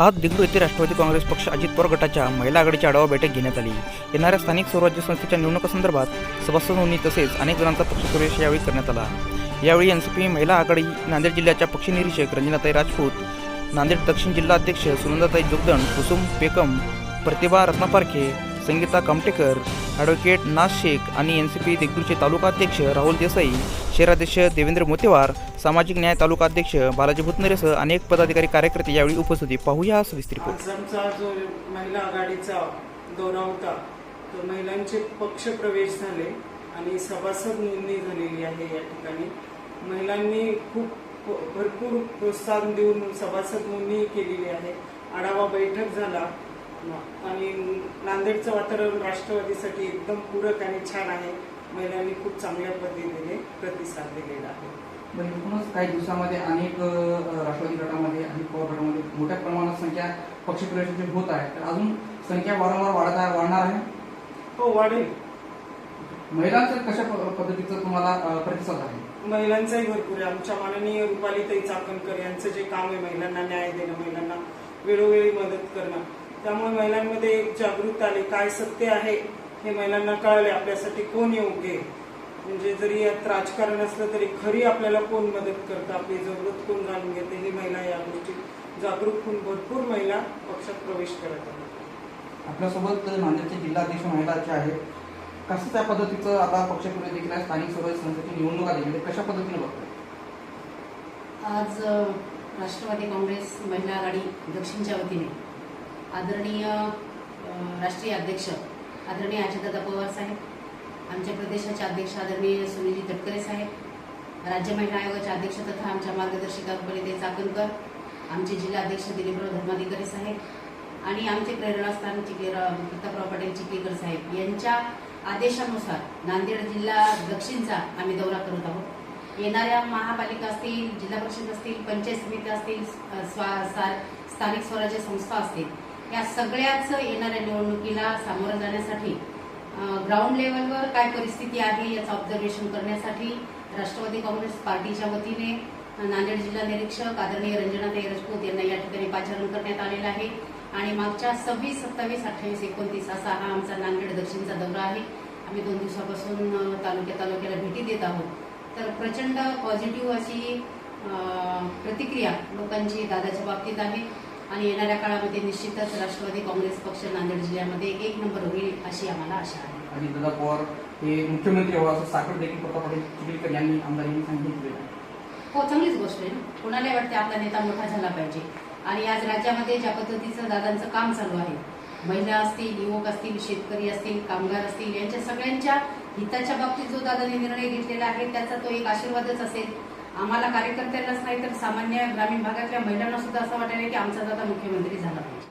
आज दिगडू येथे राष्ट्रवादी काँग्रेस पक्ष अजित पवार गटाच्या महिला आघाडीची आढावा बैठक घेण्यात आली. येणाऱ्या स्थानिक स्वराज्य संस्थेच्या निवडणुकांसंदर्भात सभासद नोंदणी तसेच अनेक जणांचा पक्ष प्रवेश यावेळी करण्यात आला. यावेळी एनसीपी महिला आघाडी नांदेड जिल्ह्याच्या पक्षनिरीक्षक रंजनाताई राजपूत नांदेड दक्षिण जिल्हा अध्यक्ष सुनंदाताई जोगदण कुसुम पेकम प्रतिभा रत्नापारखे संगीता कामटेकर ॲडव्होकेट नाज शेख आणि एन सी पी दिग्दूरचे तालुका अध्यक्ष राहुल देसाई शहराध्यक्ष देवेंद्र मोतेवार सामाजिक न्याय तालुका अध्यक्ष बालाजी भुतनरेसह अनेक पदाधिकारी कार्यकर्ते यावेळी उपस्थित होते पाहूया हा सविस्तर जो महिला आघाडीचा दौरा होता तो महिलांचे पक्ष प्रवेश झाले आणि सभासद नोंदणी झालेली आहे या ठिकाणी. महिलांनी खूप भरपूर प्रोत्साहन देऊन सभासद नोंदणी केलेली आहे. आढावा बैठक झाला. आणि नांदेडचं वातावरण राष्ट्रवादीसाठी एकदम पूरक आणि छान आहे. महिलांनी खूप चांगल्या पद्धतीने प्रतिसाद दिलेला आहे. एकूणच काही दिवसामध्ये अनेक राष्ट्रवादी गटामध्ये आणि पवार गटामध्ये मोठ्या प्रमाणात संख्या पक्षप्रवेशाची होत आहे. तर अजून संख्या वारंवार वाढत आहे वाढणार आहे? हो वाढेल. महिलांचं कशा पद्धतीचं तुम्हाला प्रतिसाद आहे? महिलांचाही भरपूर आहे. आमच्या माननीय रुपालीताई चाकणकर यांचं जे काम आहे महिलांना न्याय देणं महिलांना वेळोवेळी मदत करणं त्यामुळे महिलांमध्ये एक जागृत आले. काय सत्य आहे हे महिलांना कळले. आपल्यासाठी कोण योग्य आहे? म्हणजे जरी यात राजकारण असलं तरी खरी आपल्याला कोण मदत करतं? आपली जरूरत कोण जाणून घेते? ही महिला या गोष्टीत जागरूक होऊन भरपूर महिला पक्षात प्रवेश करत आहेत. आपल्यासोबत नांदेडचे जिल्हाध्यक्ष महिलाचे आहेत कसं त्या पद्धतीचं आता पक्षप्रवेश देखील आहे? स्थानिक स्वराज्य संस्थेची निवडणुका देखील आहे. कशा पद्धतीने बघताय? आज राष्ट्रवादी काँग्रेस महिला आघाडी दक्षिणच्या वतीने आदरणीय राष्ट्रीय अध्यक्ष आदरणीय अजितदादा पवार साहेब आमच्या प्रदेशाचे अध्यक्ष आदरणीय सुनीलजी तटकरे साहेब राज्य महिला आयोगाचे अध्यक्ष तथा आमच्या मार्गदर्शिका रुपालीताई चाकणकर आमचे जिल्हा अध्यक्ष दिलीपराव धर्माधिकारी साहेब आणि आमचे प्रेरणास्थान चिखलेराव प्रतापराव पाटील चिखलीकर साहेब यांच्या आदेशानुसार नांदेड जिल्हा दक्षिणचा आम्ही दौरा करत आहोत. येणाऱ्या महापालिका असतील जिल्हा परिषद असतील पंचायत समित्या असतील स्वा सा- स्थानिक स्वराज्य संस्था असतील या सगळ्याच येणाऱ्या निवडणुकीला सामोरं जाण्यासाठी ग्राउंड लेवलवर काय परिस्थिती आहे याचं ऑब्झर्वेशन करण्यासाठी राष्ट्रवादी काँग्रेस पार्टीच्या वतीने नांदेड जिल्हा निरीक्षक आदरणीय रंजनाताई राजपूत यांना या ठिकाणी पाचारण करण्यात आलेलं आहे. आणि मागच्या सव्वीस सत्तावीस अठ्ठावीस एकोणतीस असा हा आमचा नांदेड दक्षिणचा दौरा आहे. आम्ही दोन दिवसापासून तालुक्या तालुक्याला भेटी देत आहोत. तर प्रचंड पॉझिटिव्ह अशी प्रतिक्रिया लोकांची दादाच्या बाबतीत आहे. आणि येणाऱ्या काळामध्ये निश्चितच राष्ट्रवादी काँग्रेस पक्ष नांदेड जिल्ह्यामध्ये एक नंबर होईल अशी आम्हाला आशा आहे. आणि दादा पवार हे मुख्यमंत्री व्हावं असं साखर देखील प्रताप पाटील चिखलीकर यांनी आमदारांनी सांगितलेलं आहे. हो चांगलीच गोष्ट आहे. ना कोणाला वाटते आपला नेता मोठा झाला पाहिजे. आणि आज राज्यामध्ये ज्या पद्धतीचं दादांचं काम चालू आहे महिला असतील युवक असतील शेतकरी असतील कामगार असतील यांच्या सगळ्यांच्या हिताच्या बाबतीत जो दादांनी निर्णय घेतलेला आहे त्याचा तो एक आशीर्वादच असेल. आम्हाला कार्यकर्त्यांनाच नाही तर सामान्य ग्रामीण भागातल्या महिलांना सुद्धा असं वाटायला की आमचा दादा मुख्यमंत्री झाला पाहिजे.